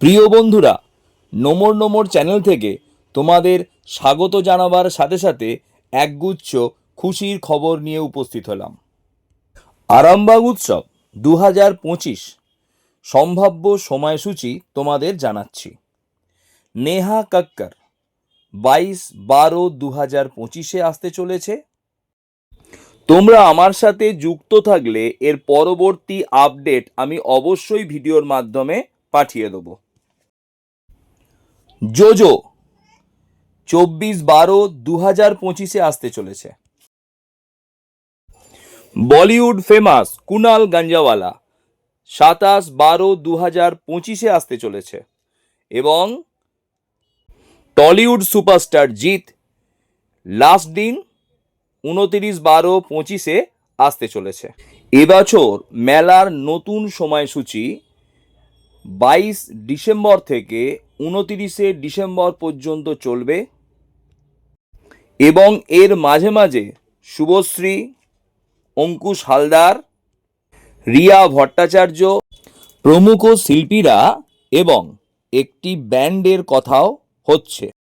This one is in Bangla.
প্রিয় বন্ধুরা, নোমর নোমর চ্যানেল থেকে তোমাদের স্বাগত জানাবার সাথে সাথে একগুচ্ছ খুশির খবর নিয়ে উপস্থিত হলাম। আরামবাগ উৎসব দু হাজার পঁচিশ সম্ভাব্য সময়সূচি তোমাদের জানাচ্ছি। নেহা কাক্কর বাইশ বারো দু হাজার পঁচিশে আসতে চলেছে। তোমরা আমার সাথে যুক্ত থাকলে এর পরবর্তী আপডেট আমি অবশ্যই ভিডিওর মাধ্যমে পাঠিয়ে দেবো। জোজো, চব্বিশ বারো দু হাজার পঁচিশে আসতে চলেছে। বলিউড ফেমাস কুনাল গাঞ্জাওয়ালা সাতাশ বারো দু হাজার পঁচিশে আসতে চলেছে এবং টলিউড সুপারস্টার জিৎ লাস্ট দিন উনতিরিশ বারো পঁচিশে আসতে চলেছে। এবছর মেলার নতুন সময়সূচি বাইশ ডিসেম্বর থেকে উনতিরিশে ডিসেম্বর পর্যন্ত চলবে এবং এর মাঝে মাঝে শুভশ্রী, অঙ্কুশ হালদার, রিয়া ভট্টাচার্য প্রমুখ শিল্পীরা এবং একটি ব্যান্ডের কথাও হচ্ছে।